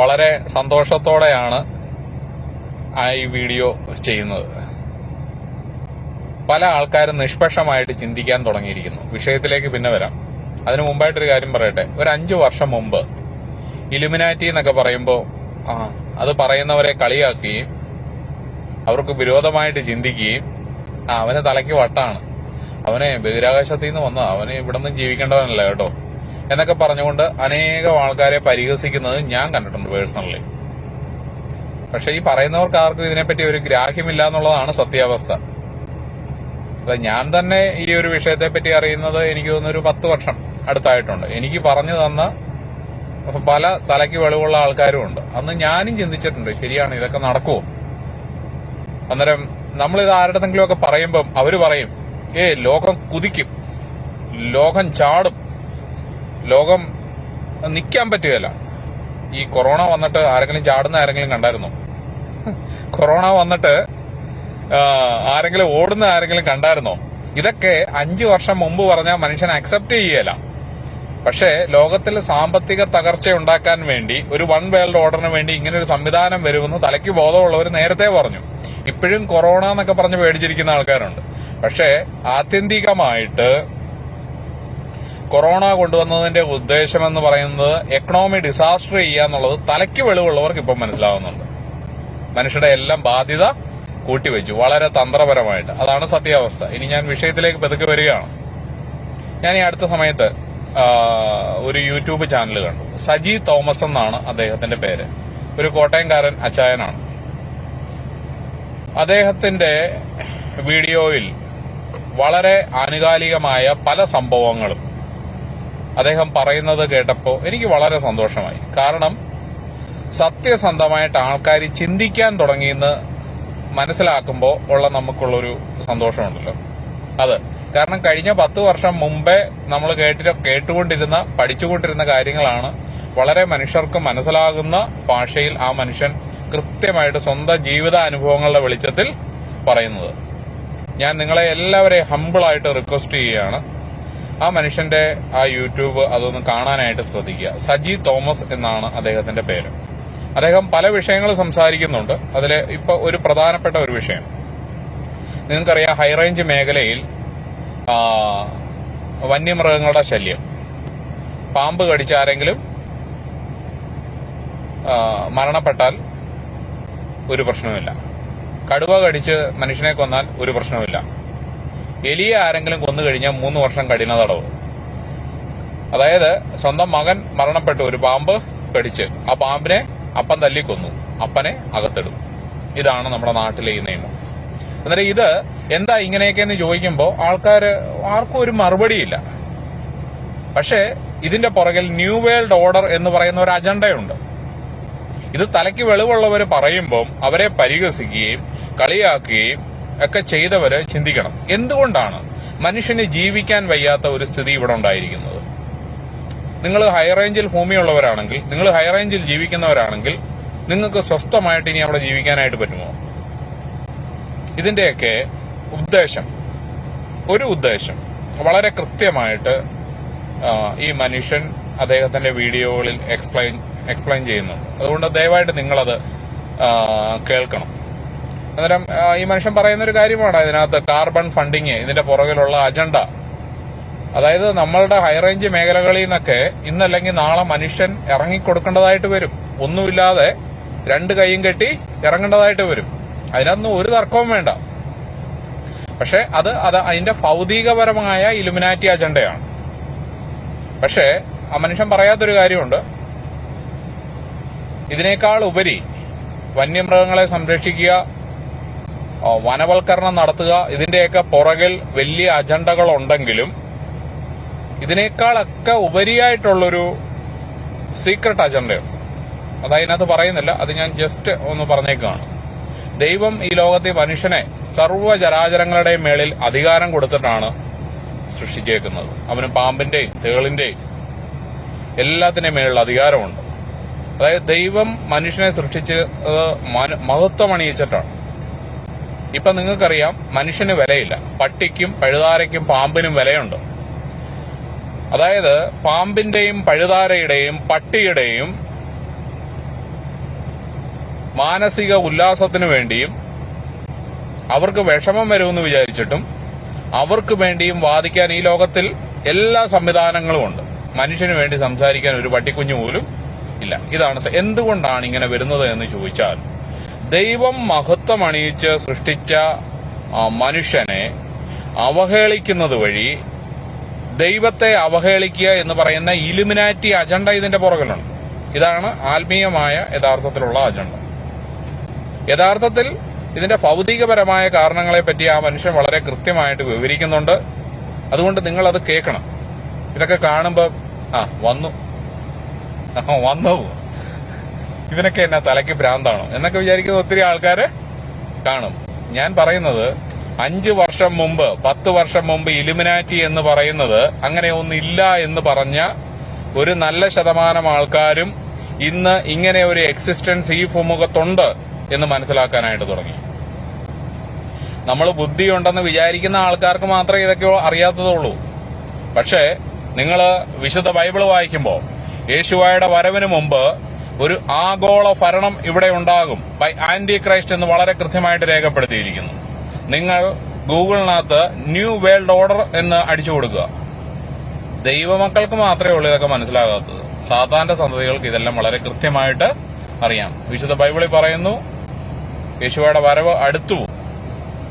വളരെ സന്തോഷത്തോടെയാണ് ഈ വീഡിയോ ചെയ്യുന്നത്. പല ആൾക്കാരും നിഷ്പക്ഷമായിട്ട് ചിന്തിക്കാൻ തുടങ്ങിയിരിക്കുന്നു. വിഷയത്തിലേക്ക് പിന്നെ വരാം. അതിനു മുമ്പായിട്ടൊരു കാര്യം പറയട്ടെ. ഒരു അഞ്ചു വർഷം മുമ്പ് ഇലുമിനാറ്റി എന്നൊക്കെ പറയുമ്പോൾ ആ അത് പറയുന്നവരെ കളിയാക്കുകയും അവർക്ക് വിരോധമായിട്ട് ചിന്തിക്കുകയും ആ അവന് തലയ്ക്ക് വട്ടാണ്. അവനെ ബഹിരാകാശത്തിൽ നിന്ന് വന്ന അവന് ഇവിടെ നിന്നും ജീവിക്കേണ്ടവനല്ല കേട്ടോ. എന്നൊക്കെ പറഞ്ഞുകൊണ്ട് അനേകം ആൾക്കാരെ പരിഹസിക്കുന്നത് ഞാൻ കണ്ടിട്ടുണ്ട് പേഴ്സണലി. പക്ഷെ ഈ പറയുന്നവർക്ക് ആർക്കും ഇതിനെപ്പറ്റി ഒരു ഗ്രാഹ്യമില്ല എന്നുള്ളതാണ് സത്യാവസ്ഥ. ഞാൻ തന്നെ ഈ ഒരു വിഷയത്തെ പറ്റി അറിയുന്നത് എനിക്ക് തോന്നുന്നു ഒരു പത്ത് വർഷം അടുത്തായിട്ടുണ്ട്. എനിക്ക് പറഞ്ഞു തന്ന പല തലയ്ക്ക് വെളിവുള്ള ആൾക്കാരും ഉണ്ട്. അന്ന് ഞാനും ചിന്തിച്ചിട്ടുണ്ട് ശരിയാണ് ഇതൊക്കെ നടക്കുമോ അന്നേരം നമ്മളിത് ആരുടെതെങ്കിലും ഒക്കെ പറയുമ്പം അവർ പറയും ഏ ലോകം കുതിക്കും. ലോകം ചാടും. ലോകം നിൽക്കാൻ പറ്റുകയില്ല. ഈ കൊറോണ വന്നിട്ട് ആരെങ്കിലും ചാടുന്ന ആരെങ്കിലും കണ്ടായിരുന്നോ? കൊറോണ വന്നിട്ട് ആരെങ്കിലും ഓടുന്ന ആരെങ്കിലും കണ്ടായിരുന്നോ? ഇതൊക്കെ അഞ്ചു വർഷം മുമ്പ് പറഞ്ഞാൽ മനുഷ്യൻ അക്സെപ്റ്റ് ചെയ്യല. പക്ഷേ ലോകത്തിൽ സാമ്പത്തിക തകർച്ച ഉണ്ടാക്കാൻ വേണ്ടി ഒരു വൺ വേൾഡ് ഓർഡറിന് വേണ്ടി ഇങ്ങനെ ഒരു സംവിധാനം വരുമെന്ന് തലയ്ക്ക് ബോധമുള്ളവർ നേരത്തെ പറഞ്ഞു. ഇപ്പോഴും കൊറോണ എന്നൊക്കെ പറഞ്ഞ് പേടിച്ചിരിക്കുന്ന ആൾക്കാരുണ്ട്. പക്ഷേ ആത്യന്തികമായിട്ട് കൊറോണ കൊണ്ടുവന്നതിന്റെ ഉദ്ദേശം എന്ന് പറയുന്നത് എക്കണോമി ഡിസാസ്റ്റർ ചെയ്യുക എന്നുള്ളത് തലയ്ക്ക് വെളിവുള്ളവർക്ക് ഇപ്പം മനസ്സിലാവുന്നുണ്ട്. മനുഷ്യരുടെ എല്ലാം ബാധ്യത കൂട്ടിവെച്ചു. വളരെ തന്ത്രപരമായിട്ട്. അതാണ് സത്യാവസ്ഥ. ഇനി ഞാൻ വിഷയത്തിലേക്ക് പതുക്കെ വരികയാണ്. ഞാൻ ഈ അടുത്ത സമയത്ത് ഒരു യൂട്യൂബ് ചാനൽ കണ്ടു. സജി തോമസ് എന്നാണ് അദ്ദേഹത്തിന്റെ പേര്. ഒരു കോട്ടയംകാരൻ അച്ചായനാണ്. അദ്ദേഹത്തിന്റെ വീഡിയോയിൽ വളരെ ആനുകാലികമായ പല സംഭവങ്ങളും അദ്ദേഹം പറയുന്നത് കേട്ടപ്പോൾ എനിക്ക് വളരെ സന്തോഷമായി. കാരണം സത്യസന്ധമായിട്ട് ആൾക്കാർ ചിന്തിക്കാൻ തുടങ്ങിയെന്ന് മനസ്സിലാക്കുമ്പോൾ ഉള്ള നമുക്കുള്ളൊരു സന്തോഷമുണ്ടല്ലോ. അത്. കാരണം കഴിഞ്ഞ പത്ത് വർഷം മുമ്പേ നമ്മൾ കേട്ടിട്ട് കേട്ടുകൊണ്ടിരുന്ന പഠിച്ചുകൊണ്ടിരുന്ന കാര്യങ്ങളാണ് വളരെ മനുഷ്യർക്ക് മനസ്സിലാകുന്ന ഭാഷയിൽ ആ മനുഷ്യൻ കൃത്യമായിട്ട് സ്വന്തം ജീവിതാനുഭവങ്ങളുടെ വെളിച്ചത്തിൽ പറയുന്നത്. ഞാൻ നിങ്ങളെ എല്ലാവരെയും ഹമ്പിളായിട്ട് റിക്വസ്റ്റ് ചെയ്യുകയാണ്. ആ മനുഷ്യന്റെ ആ യൂട്യൂബ് അതൊന്ന് കാണാനായിട്ട് ശ്രദ്ധിക്കുക. സജി തോമസ് എന്നാണ് അദ്ദേഹത്തിന്റെ പേര്. അദ്ദേഹം പല വിഷയങ്ങൾ സംസാരിക്കുന്നുണ്ട്. അതിൽ ഇപ്പൊ ഒരു പ്രധാനപ്പെട്ട ഒരു വിഷയം. നിങ്ങൾക്കറിയാം ഹൈറേഞ്ച് മേഖലയിൽ വന്യമൃഗങ്ങളുടെ ശല്യം. പാമ്പ് കടിച്ചാരെങ്കിലും മരണപ്പെട്ടാൽ ഒരു പ്രശ്നവുമില്ല. കടുവ കടിച്ച് മനുഷ്യനെ കൊന്നാൽ ഒരു പ്രശ്നവുമില്ല. എലിയെ ആരെങ്കിലും കൊന്നു കഴിഞ്ഞാൽ മൂന്ന് വർഷം കഠിന തടവ്. അതായത് സ്വന്തം മകൻ മരണപ്പെട്ടു ഒരു പാമ്പ് കടിച്ച് ആ പാമ്പിനെ അപ്പൻ തല്ലിക്കൊന്നു. അപ്പനെ അകത്തിടും. ഇതാണ് നമ്മുടെ നാട്ടിലെ ഈ നിയമം. അന്നേരം ഇത് എന്താ ഇങ്ങനെയൊക്കെ എന്ന് ചോദിക്കുമ്പോൾ ആൾക്കാര് ആർക്കും ഒരു മറുപടിയില്ല. പക്ഷേ ഇതിന്റെ പുറകിൽ ന്യൂ വേൾഡ് ഓർഡർ എന്ന് പറയുന്ന ഒരു അജണ്ടയുണ്ട്. ഇത് തലയ്ക്ക് വെളിവുള്ളവർ പറയുമ്പോൾ അവരെ പരിഹസിക്കുകയും കളിയാക്കുകയും ഒക്കെ ചെയ്തവര് ചിന്തിക്കണം. എന്തുകൊണ്ടാണ് മനുഷ്യന് ജീവിക്കാൻ വയ്യാത്ത ഒരു സ്ഥിതി ഇവിടെ ഉണ്ടായിരിക്കുന്നത്? നിങ്ങൾ ഹൈറേഞ്ചിൽ ഭൂമിയുള്ളവരാണെങ്കിൽ നിങ്ങൾ ഹൈറേഞ്ചിൽ ജീവിക്കുന്നവരാണെങ്കിൽ നിങ്ങൾക്ക് സ്വസ്ഥമായിട്ട് ഇനി അവിടെ ജീവിക്കാനായിട്ട് പറ്റുമോ? ഇതിന്റെയൊക്കെ ഉദ്ദേശം. ഒരു ഉദ്ദേശം. വളരെ കൃത്യമായിട്ട് ഈ മനുഷ്യൻ അദ്ദേഹത്തിന്റെ വീഡിയോകളിൽ എക്സ്പ്ലെയിൻ എക്സ്പ്ലെയിൻ ചെയ്യുന്നുണ്ട്. അതുകൊണ്ട് ദയവായിട്ട് നിങ്ങളത് കേൾക്കണം. അന്നേരം ഈ മനുഷ്യൻ പറയുന്ന ഒരു കാര്യമാണ് ഇതിനകത്ത് കാർബൺ ഫണ്ടിങ് ഇതിന്റെ പുറകിലുള്ള അജണ്ട അതായത് നമ്മളുടെ ഹൈറേഞ്ച് മേഖലകളിൽ നിന്നൊക്കെ ഇന്നല്ലെങ്കിൽ നാളെ മനുഷ്യൻ ഇറങ്ങിക്കൊടുക്കേണ്ടതായിട്ട് വരും. ഒന്നുമില്ലാതെ രണ്ട് കൈയും കെട്ടി ഇറങ്ങേണ്ടതായിട്ട് വരും. അതിനകത്തൊന്നും ഒരു തർക്കവും വേണ്ട. പക്ഷെ അത് അത് അതിന്റെ ഭൗതികപരമായ ഇലുമിനാറ്റി അജണ്ടയാണ് പക്ഷേ ആ മനുഷ്യൻ പറയാത്തൊരു കാര്യമുണ്ട്. ഇതിനേക്കാൾ ഉപരി വന്യമൃഗങ്ങളെ സംരക്ഷിക്കുക വനവൽക്കരണം നടത്തുക. ഇതിന്റെയൊക്കെ പുറകിൽ വലിയ അജണ്ടകൾ ഉണ്ടെങ്കിലും ഇതിനേക്കാളൊക്കെ ഉപരിയായിട്ടുള്ളൊരു സീക്രട്ട് അജണ്ടയുണ്ട് അത് അതിനകത്ത് പറയുന്നില്ല. അത് ഞാൻ ജസ്റ്റ് ഒന്ന് പറഞ്ഞേക്കാണ്. ദൈവം ഈ ലോകത്തെ മനുഷ്യനെ സർവചരാചരങ്ങളുടെയും മേളിൽ അധികാരം കൊടുത്തിട്ടാണ് സൃഷ്ടിച്ചേക്കുന്നത്. അവന് പാമ്പിന്റെയും തേളിന്റെയും എല്ലാത്തിന്റെയും മേളിൽ അധികാരമുണ്ട്. അതായത് ദൈവം മനുഷ്യനെ സൃഷ്ടിച്ച് മഹത്വം അണിയിച്ചിട്ടാണ് ഇപ്പൊ നിങ്ങൾക്കറിയാം മനുഷ്യന് വിലയില്ല. പട്ടിക്കും പഴുതാരയ്ക്കും പാമ്പിനും വിലയുണ്ട്. അതായത് പാമ്പിന്റെയും പഴുതാരയുടെയും പട്ടിയുടെയും മാനസിക ഉല്ലാസത്തിനു വേണ്ടിയും അവർക്ക് വിഷമം വരുമെന്ന് വിചാരിച്ചിട്ടും അവർക്ക് വേണ്ടിയും വാദിക്കാൻ ഈ ലോകത്തിൽ എല്ലാ സംവിധാനങ്ങളും ഉണ്ട്. മനുഷ്യന് വേണ്ടി സംസാരിക്കാൻ ഒരു പട്ടിക്കുഞ്ഞു പോലും ഇല്ല. ഇതാണ് എന്തുകൊണ്ടാണ് ഇങ്ങനെ വരുന്നത് എന്ന് ചോദിച്ചാൽ ദൈവം മഹത്വം അണിയിച്ച് സൃഷ്ടിച്ച മനുഷ്യനെ അവഹേളിക്കുന്നത് വഴി ദൈവത്തെ അവഹേളിക്കുക എന്ന് പറയുന്ന ഇലുമിനാറ്റി അജണ്ട ഇതിന്റെ പുറകിലുണ്ട്. ഇതാണ് ആത്മീയമായ യഥാർത്ഥത്തിലുള്ള അജണ്ട. യഥാർത്ഥത്തിൽ ഇതിന്റെ ഭൗതികപരമായ കാരണങ്ങളെ പറ്റി ആ മനുഷ്യൻ വളരെ കൃത്യമായിട്ട് വിവരിക്കുന്നുണ്ട്. അതുകൊണ്ട് നിങ്ങൾ അത് കേൾക്കണം. ഇതൊക്കെ കാണുമ്പോൾ ആ വന്നു. വന്നു. ഇവനൊക്കെ എന്നാ തലയ്ക്ക് ഭ്രാന്താണോ? എന്നൊക്കെ വിചാരിക്കുന്ന ഒത്തിരി ആൾക്കാര് കാണും. ഞാൻ പറയുന്നത് അഞ്ചു വർഷം മുമ്പ് പത്ത് വർഷം മുമ്പ് ഇലുമിനാറ്റി എന്ന് പറയുന്നത് അങ്ങനെ ഒന്നില്ല എന്ന് പറഞ്ഞ ഒരു നല്ല ശതമാനം ആൾക്കാരും ഇന്ന് ഇങ്ങനെ ഒരു എക്സിസ്റ്റൻസ് ഈ ഭൂമുഖത്തുണ്ട് എന്ന് മനസ്സിലാക്കാനായിട്ട് തുടങ്ങി. നമ്മൾ ബുദ്ധിയുണ്ടെന്ന് വിചാരിക്കുന്ന ആൾക്കാർക്ക് മാത്രമേ ഇതൊക്കെ അറിയാത്തതുള്ളൂ പക്ഷേ നിങ്ങൾ വിശുദ്ധ ബൈബിൾ വായിക്കുമ്പോൾ യേശുവായുടെ വരവിന് മുമ്പ് ഒരു ആഗോള ഭരണം ഇവിടെ ഉണ്ടാകും ബൈ ആന്റി ക്രൈസ്റ്റ് എന്ന് വളരെ കൃത്യമായിട്ട് രേഖപ്പെടുത്തിയിരിക്കുന്നു. നിങ്ങൾ ഗൂഗിളിനകത്ത് ന്യൂ വേൾഡ് ഓർഡർ എന്ന് അടിച്ചു കൊടുക്കുക. ദൈവമക്കൾക്ക് മാത്രമേ ഉള്ളൂ ഇതൊക്കെ മനസ്സിലാകാത്തത്. സാധാരണ സന്തതികൾക്ക് ഇതെല്ലാം വളരെ കൃത്യമായിട്ട് അറിയാം. വിശുദ്ധ ബൈബിളിൽ പറയുന്നു യേശുവയുടെ വരവ് അടുത്തു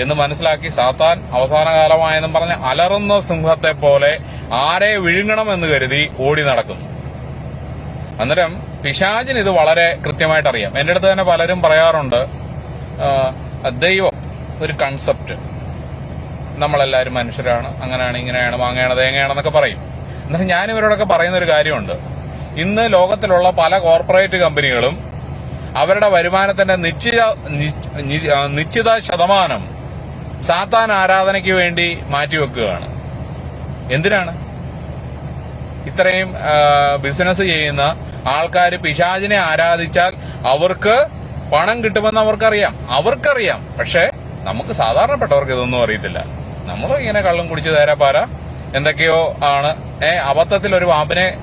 എന്ന് മനസ്സിലാക്കി സാത്താൻ അവസാന കാലമായെന്നും പറഞ്ഞ് അലറുന്ന സിംഹത്തെ പോലെ ആരെ വിഴുങ്ങണമെന്ന് കരുതി ഓടി നടക്കുന്നു. അന്നേരം പിശാചിന് ഇത് വളരെ കൃത്യമായിട്ട് അറിയാം എന്റെ അടുത്ത് തന്നെ പലരും പറയാറുണ്ട് ദൈവം ഒരു കൺസെപ്റ്റ് നമ്മളെല്ലാവരും മനുഷ്യരാണ് അങ്ങനെയാണ് ഇങ്ങനെയാണ് മാങ്ങയാണ് തേങ്ങയാണെന്നൊക്കെ പറയും. എന്നിട്ട് ഞാൻ ഇവരോടൊക്കെ പറയുന്ന ഒരു കാര്യമുണ്ട്. ഇന്ന് ലോകത്തിലുള്ള പല കോർപ്പറേറ്റ് കമ്പനികളും അവരുടെ വരുമാനത്തിന്റെ നിശ്ചിത നിശ്ചിത ശതമാനം സാത്താൻ ആരാധനയ്ക്ക് വേണ്ടി മാറ്റിവെക്കുകയാണ്. എന്തിനാണ്? ഇത്രയും ബിസിനസ് ചെയ്യുന്ന ആൾക്കാർ പിശാചിനെ ആരാധിച്ചാൽ അവർക്ക് പണം കിട്ടുമെന്ന് അവർക്കറിയാം. അവർക്കറിയാം. പക്ഷെ നമുക്ക് സാധാരണപ്പെട്ടവർക്ക് ഇതൊന്നും അറിയത്തില്ല. നമ്മൾ ഇങ്ങനെ കള്ളും കുടിച്ച് തേരാപ്പാര. എന്തൊക്കെയോ ആണ്. ഏ അബദ്ധത്തിൽ ഒരു പാമ്പിനെ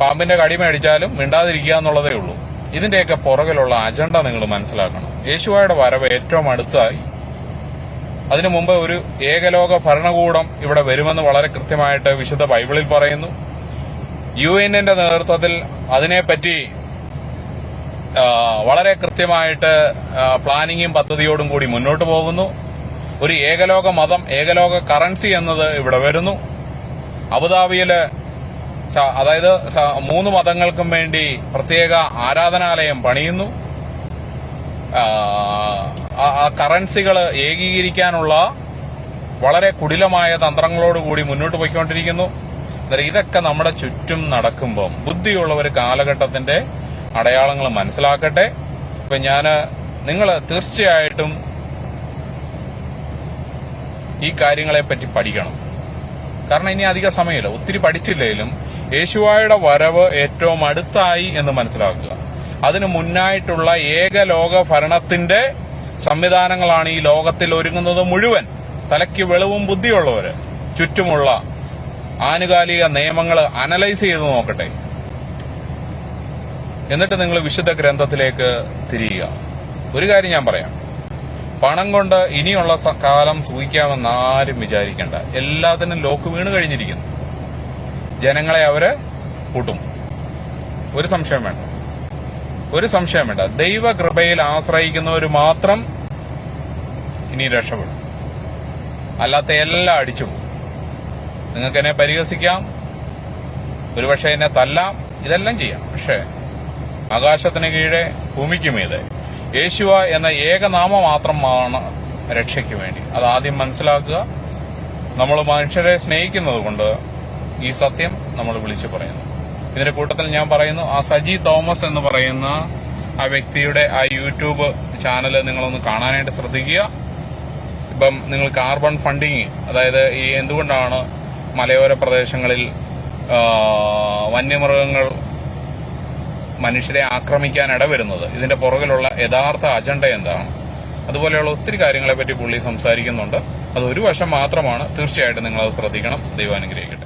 പാമ്പിന്റെ കടി മേടിച്ചാലും മിണ്ടാതിരിക്കുക എന്നുള്ളതേ ഉള്ളൂ. ഇതിന്റെയൊക്കെ പുറകിലുള്ള അജണ്ട നിങ്ങൾ മനസ്സിലാക്കണം. യേശുവായുടെ വരവ് ഏറ്റവും അടുത്തായി അതിനു മുമ്പ് ഒരു ഏകലോക ഭരണകൂടം ഇവിടെ വരുമെന്ന് വളരെ കൃത്യമായിട്ട് വിശുദ്ധ ബൈബിളിൽ പറയുന്നു. യു എന്നിന്റെ നേതൃത്വത്തിൽ അതിനെപ്പറ്റി വളരെ കൃത്യമായിട്ട് പ്ലാനിങ്ങും പദ്ധതിയോടും കൂടി മുന്നോട്ട് പോകുന്നു. ഒരു ഏകലോക മതം ഏകലോക കറൻസി എന്നത് ഇവിടെ വരുന്നു. അബുദാബിയിൽ അതായത് മൂന്ന് മതങ്ങൾക്കും വേണ്ടി പ്രത്യേക ആരാധനാലയം പണിയുന്നു. ആ, കറൻസികൾ ഏകീകരിക്കാനുള്ള വളരെ കുടിലമായ തന്ത്രങ്ങളോടുകൂടി മുന്നോട്ട് പോയിക്കൊണ്ടിരിക്കുന്നു. അന്നേരം ഇതൊക്കെ നമ്മുടെ ചുറ്റും നടക്കുമ്പം ബുദ്ധിയുള്ള ഒരു കാലഘട്ടത്തിന്റെ അടയാളങ്ങൾ മനസ്സിലാക്കട്ടെ. ഇപ്പൊ ഞാൻ നിങ്ങൾ തീർച്ചയായിട്ടും ഈ കാര്യങ്ങളെ പറ്റി പഠിക്കണം. കാരണം ഇനി അധിക സമയമില്ല. ഒത്തിരി പഠിച്ചില്ലെങ്കിലും യേശുവായുടെ വരവ് ഏറ്റവും അടുത്തായി എന്ന് മനസ്സിലാക്കുക. അതിനു മുന്നായിട്ടുള്ള ഏകലോക ഭരണത്തിന്റെ സംവിധാനങ്ങളാണ് ഈ ലോകത്തിൽ ഒരുങ്ങുന്നത് മുഴുവൻ. തലയ്ക്ക് വെളിവും ബുദ്ധിയുള്ളവര് ചുറ്റുമുള്ള ആനുകാലിക നിയമങ്ങൾ അനലൈസ് ചെയ്ത് നോക്കട്ടെ. എന്നിട്ട് നിങ്ങൾ വിശുദ്ധ ഗ്രന്ഥത്തിലേക്ക് തിരിയുക. ഒരു കാര്യം ഞാൻ പറയാം. പണം കൊണ്ട് ഇനിയുള്ള കാലം സൂഹിക്കാമെന്ന് ആരും വിചാരിക്കേണ്ട. എല്ലാത്തിനും ലോക്ക് വീണ് കഴിഞ്ഞിരിക്കുന്നു. ജനങ്ങളെ അവർ കൂട്ടും. ഒരു സംശയം വേണ്ട. ഒരു സംശയം വേണ്ട. ദൈവകൃപയിൽ ആശ്രയിക്കുന്നവർ മാത്രം ഇനി രക്ഷപ്പെടും. അല്ലാത്ത എല്ലാം അടിച്ചു പോകും. നിങ്ങൾക്ക് എന്നെ പരിഹസിക്കാം. ഒരുപക്ഷെ എന്നെ തല്ലാം. ഇതെല്ലാം ചെയ്യാം. പക്ഷേ ആകാശത്തിന് കീഴെ ഭൂമിക്ക് മീതെ. യേശുവ എന്ന ഏകനാമം മാത്രമാണ് രക്ഷയ്ക്ക് വേണ്ടി. അത് ആദ്യം മനസ്സിലാക്കുക. നമ്മൾ മനുഷ്യരെ സ്നേഹിക്കുന്നത് കൊണ്ട് ഈ സത്യം നമ്മൾ വിളിച്ചു പറയുന്നു. ഇതിന്റെ കൂട്ടത്തിൽ ഞാൻ പറയുന്നു ആ സജി തോമസ് എന്ന് പറയുന്ന ആ വ്യക്തിയുടെ ആ യൂട്യൂബ് ചാനൽ നിങ്ങളൊന്ന് കാണാനായിട്ട് ശ്രദ്ധിക്കുക. ഇപ്പം നിങ്ങൾ കാർബൺ ഫണ്ടിങ് അതായത് ഈ എന്തുകൊണ്ടാണ് മലയോര പ്രദേശങ്ങളിൽ വന്യമൃഗങ്ങൾ മനുഷ്യരെ ആക്രമിക്കാൻ ഇടവരുന്നത്? ഇതിന്റെ പുറകിലുള്ള യഥാർത്ഥ അജണ്ട എന്താണ്? അതുപോലെയുള്ള ഒത്തിരി കാര്യങ്ങളെ പറ്റി പുള്ളി സംസാരിക്കുന്നുണ്ട്. അത് ഒരു വശം മാത്രമാണ്. തീർച്ചയായിട്ടും നിങ്ങൾ അത് ശ്രദ്ധിക്കണം. ദൈവാനുഗ്രഹിക്കട്ടെ.